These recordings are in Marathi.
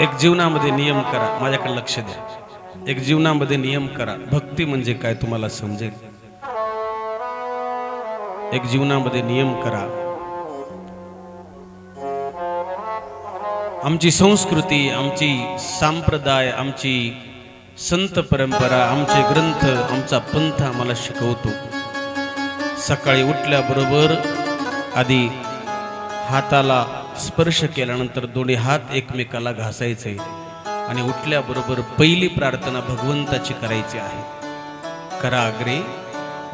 एक जीवनामध्ये नियम करा माझ्याकडे लक्ष द्या. एक जीवनामध्ये नियम करा भक्ती म्हणजे काय तुम्हाला समजेल? एक जीवनामध्ये नियम करा. आमची संस्कृती आमची संप्रदाय आमची संत परंपरा आमचे ग्रंथ आमचा पंथ आम्हाला शिकवतो. सकाळी उठल्याबरोबर आधी हाताला स्पर्श केल्यानंतर दोन्ही हात एकमेकाला घासायचे आणि उठल्याबरोबर पहिली प्रार्थना भगवंताची करायची आहे. कराग्रे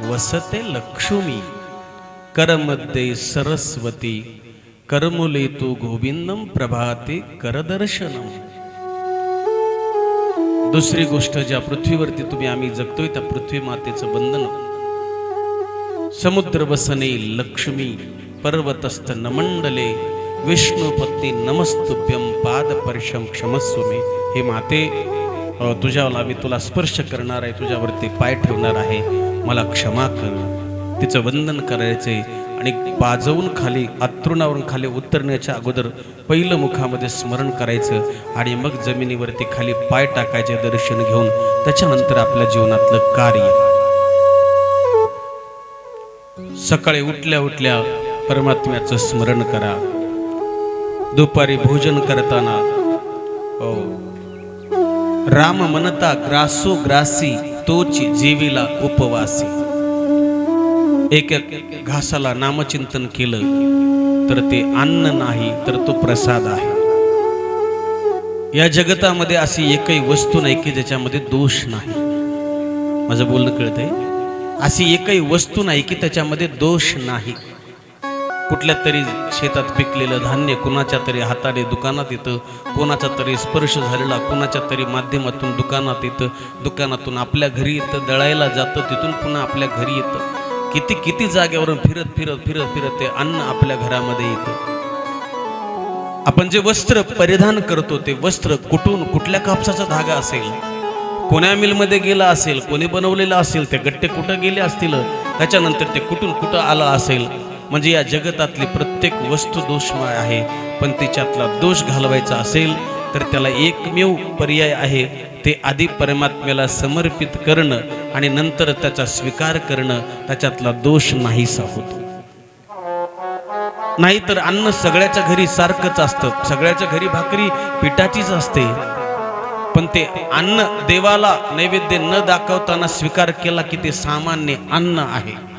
वसते लक्ष्मी करमध्ये सरस्वती करमुले तू गोविंदम प्रभाते करदर्शनम. दुसरी गोष्ट ज्या पृथ्वीवरती तुम्ही आम्ही जगतोय त्या पृथ्वी मातेचं बंधन समुद्र वसने लक्ष्मी पर्वतस्थ नमंडले विष्णुपत्नी नमस्तुभ्यम पाद परशम क्षमस्व हे माते तुझ्याला मी तुला स्पर्श करणार आहे तुझ्यावरती पाय ठेवणार आहे. मला क्षमा कर. तिचं वंदन करायचे आणि बाजवून खाली अतृणावरून खाली उतरण्याच्या अगोदर पहिलं मुखामध्ये स्मरण करायचं आणि मग जमिनीवरती खाली पाय टाकायचे दर्शन घेऊन त्याच्यानंतर आपल्या जीवनातलं कार्य. सकाळी उठल्या उठल्या परमात्म्याचं स्मरण करा. दुपारी भोजन करताना. हो. राम म्हणता ग्रासो ग्रासी तोची जीवीला उपवासी. एक एक घासाला नामचिंतन केलं तर ते अन्न नाही तर तो प्रसाद आहे. या जगतामध्ये अशी एकही वस्तू नाही की ज्याच्यामध्ये दोष नाही. माझं बोलणं कळतंय? अशी एकही वस्तू नाही की त्याच्यामध्ये दोष नाही. कुठल्या तरी शेतात पिकलेलं धान्य कुणाच्या तरी हाताने दुकानात येतं कोणाचा तरी स्पर्श झालेला कुणाच्या तरी माध्यमातून दुकानात येतं दुकानातून आपल्या घरी येतं दळायला जातं तिथून पुन्हा आपल्या घरी येतं. किती किती जागेवरून फिरत फिरत फिरत फिरत ते अन्न आपल्या घरामध्ये येतं. आपण जे वस्त्र परिधान करतो ते वस्त्र कुठून कुठल्या कापसाचा धागा असेल? कोण्या मिलमध्ये गेला असेल कोणी बनवलेलं असेल ते गट्टे कुठं गेले असतील त्याच्यानंतर ते कुठून कुठं आलं असेल? म्हणजे या जगतातली प्रत्येक वस्तू दोषमय आहे. पण तिच्यातला दोष घालवायचा असेल तर त्याला एकमेव पर्याय आहे. ते आधी परमात्म्याला समर्पित करणं आणि नंतर त्याचा स्वीकार करणं त्याच्यातला दोष नाहीसा होतो. नाहीतर अन्न सगळ्याच्या घरी सारखंच असतं. सगळ्याच्या घरी भाकरी पिठाचीच असते. पण ते अन्न देवाला नैवेद्य न दाखवताना स्वीकार केला की ते सामान्य अन्न आहे.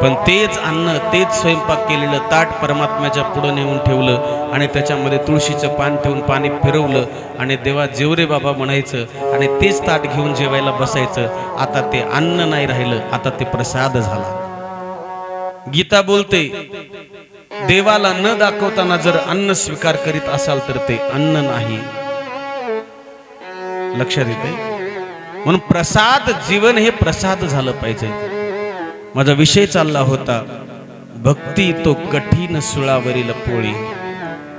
पण तेच अन्न तेच स्वयंपाक केलेलं ताट परमात्म्याच्या पुढं नेऊन ठेवलं आणि त्याच्यामध्ये तुळशीचं पान ठेवून पाणी फिरवलं आणि देवा जेवरे बाबा म्हणायचं आणि तेच ताट घेऊन जेवायला बसायचं आता ते अन्न नाही राहिलं आता ते प्रसाद झाला. गीता बोलते देवाला न दाखवताना जर अन्न स्वीकार करीत असाल तर ते अन्न नाही. लक्षात येते म्हणून प्रसाद जीवन हे प्रसाद झालं पाहिजे. माझा विषय चालला होता भक्ती तो कठीण सुळावरील पोळी.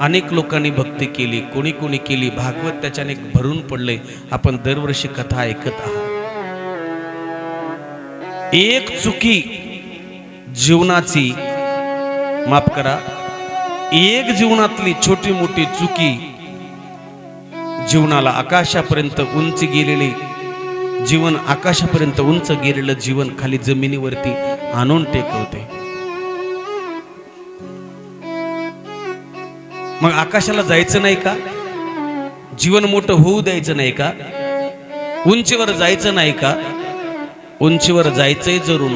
अनेक लोकांनी भक्ती केली कोणी कोणी केली भागवत त्याच्याने भरून पडले आपण दरवर्षी कथा ऐकत आहात. एक चुकी जीवनाची माफ करा एक जीवनातली छोटी मोठी चुकी जीवनाला आकाशापर्यंत उंच गेलेली जीवन आकाशापर्यंत उंच गेलेलं जीवन खाली जमिनीवरती आणून टेकवते. मग आकाशाला जायचं नाही का? जीवन मोठं होऊ द्यायचं नाही का? उंचीवर जायचं नाही का? उंचीवर जायचंय जरूर.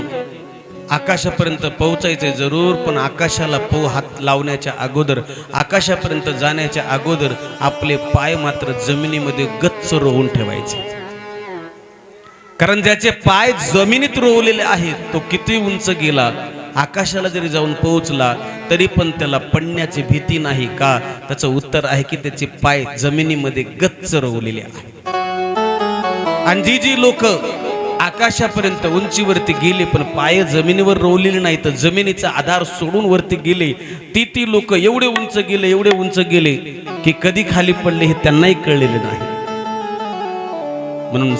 आकाशापर्यंत पोहोचायचंय जरूर पण आकाशाला पो हात लावण्याच्या अगोदर आकाशापर्यंत जाण्याच्या अगोदर आपले पाय मात्र जमिनीमध्ये गच्च रोवून ठेवायचे. कारण ज्याचे पाय जमिनीत रोवलेले आहेत तो किती उंच गेला आकाशाला जरी जाऊन पोहोचला तरी पण त्याला पडण्याची भीती नाही का? त्याचं उत्तर आहे की त्याचे पाय जमिनीमध्ये गच्च रोवलेले आहेत. आणि जी जी लोक आकाशापर्यंत उंचीवरती गेले पण पाय जमिनीवर रोवलेले नाही तर जमिनीचा आधार सोडून वरती गेले ती ती लोक एवढे उंच गेले एवढे उंच गेले की कधी खाली पडले हे त्यांनाही कळलेले नाही. म्हणून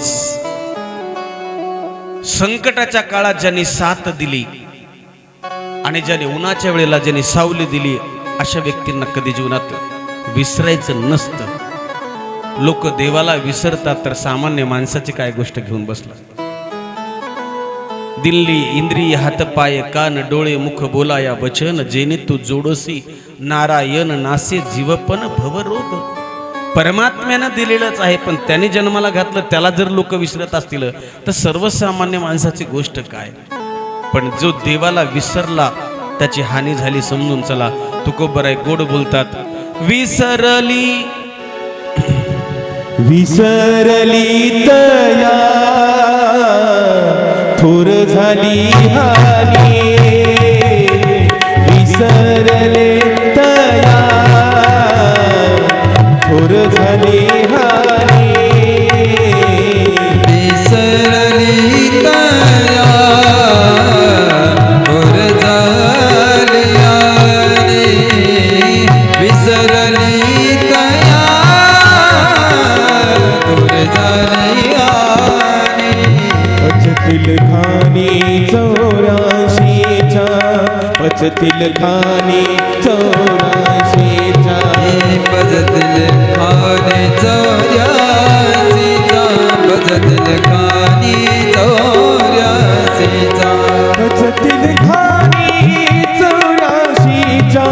संकटाच्या काळात ज्यांनी साथ दिली आणि ज्याने उन्हाच्या वेळेला ज्यांनी सावली दिली अशा व्यक्तींना कधी जीवनात विसरायचं नसतं. लोक देवाला विसरतात तर सामान्य माणसाची काय गोष्ट घेऊन बसला? दिल्ली इंद्रिय हातपाय कान डोळे मुख बोलाया वचन जेने तू जोडोसी नारायण नासे जीवपन भवरोग परमात्म्यानं दिलेलंच आहे पण त्याने जन्माला घातलं त्याला जर लोक विसरत असतील तर सर्वसामान्य माणसाची गोष्ट काय? पण जो देवाला विसरला त्याची हानी झाली समजून चला. तुकोबराय गोड बोलतात विसरली. विसरली तया थोर झाली हा थोर झाली हानी विसरली. विसरली तया. पचतील खानी चौराशीच्या पचतील खानी चौराशीच्या भजतील खाने चौर्यासीचा भजतील खाने चौर्यासीचा। पचतील खानी चौराशीच्या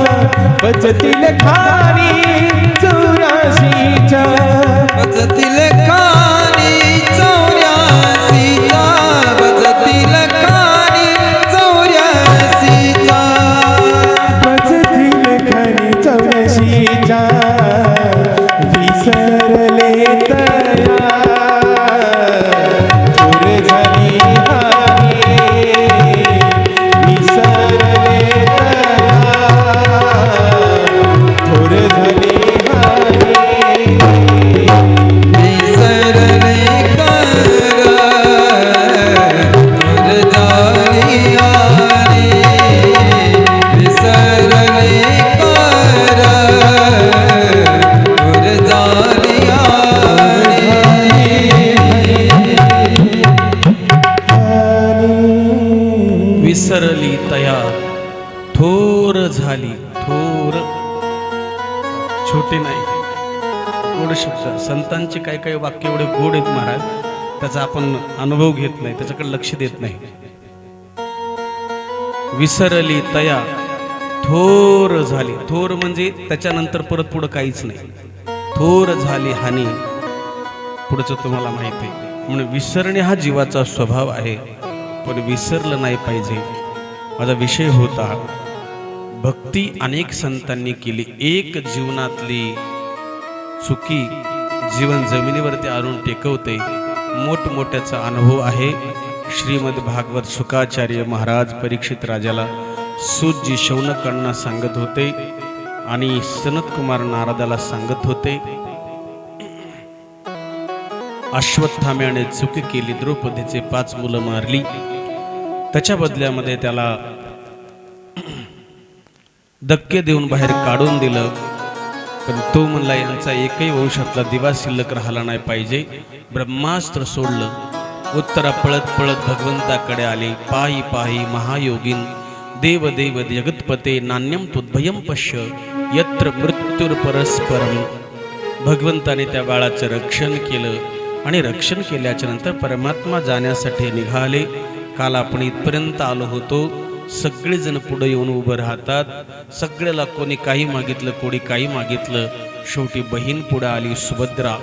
पचतील खानी विसरली तया थोर झाली थोर. छोटे नाही. गोड शब्द. संतांचे काही काही वाक्य एवढे गोड आहेत महाराज. त्याचा आपण अनुभव घेत नाही त्याच्याकडे लक्ष देत नाही. विसरली तया थोर झाली. थोर म्हणजे त्याच्यानंतर परत पुढं काहीच नाही. थोर झाली हानी. पुढचं तुम्हाला माहिती आहे. म्हणून विसरणे हा जीवाचा स्वभाव आहे. आपण विसरलं नाही पाहिजे. माझा विषय होता भक्ती अनेक संतांनी केली. एक जीवनातली चुकी जीवन जमिनीवरती आणून टेकवते मोठमोठ्याचा अनुभव आहे. श्रीमद भागवत सुखाचार्य महाराज परीक्षित राजाला सूतजी शौनकांना सांगत होते आणि सनत कुमार नारदाला सांगत होते अश्वत्थाम्याने चुकी केली द्रौपदीचे पाच मुलं मारली. त्याच्या बदल्यामध्ये त्याला धक्के देऊन बाहेर काढून दिलं. पण तो म्हणला यांचा एकही वंशातला दिवा शिल्लक राहिला नाही पाहिजे. ब्रह्मास्त्र सोडलं. उत्तरा पळत पळत भगवंताकडे आले. पायी पायी महायोगीन देव देव जगतपते नान्यम तुद्भयम पश्य यत्र मृत्यूर परस्परम भगवंताने त्या बाळाचं रक्षण केलं आणि रक्षण केल्याच्यानंतर परमात्मा जाण्यासाठी निघाले. काल आपण इथपर्यंत आलो होतो. सगळेजण पुढे येऊन उभं राहतात. सगळ्याला कोणी काही मागितलं कोणी काही मागितलं. शेवटी बहीण पुढे आली सुभद्रा.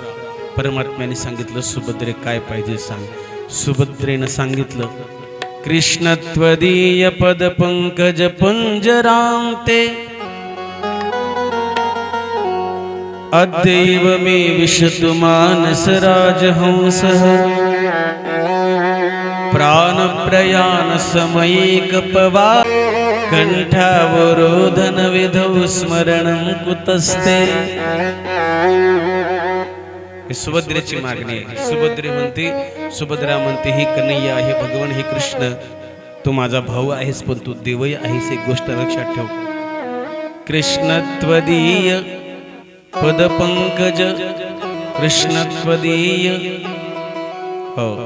परमात्म्याने सांगितलं सुभद्रे काय पाहिजे सांग. सुभद्रेनं सांगितलं कृष्णत्वदीय पद पंकज पंजरांते अद्यैव मे विशतु मानस राजहंसः. प्राणप्रयाण समये कपवा कंठावरोधन विधौ स्मरणं कुतस्ते। सुभद्रेची मागणी आहे. सुभद्रे म्हणते सुभद्रा म्हणते ही कन्हैया हे भगवान हे कृष्ण. तू माझा भाऊ आहेस पण तू देवही आहेस एक गोष्ट लक्षात ठेव. कृष्णत्वदीय पदपंकज कृष्णत्वदीय. हो.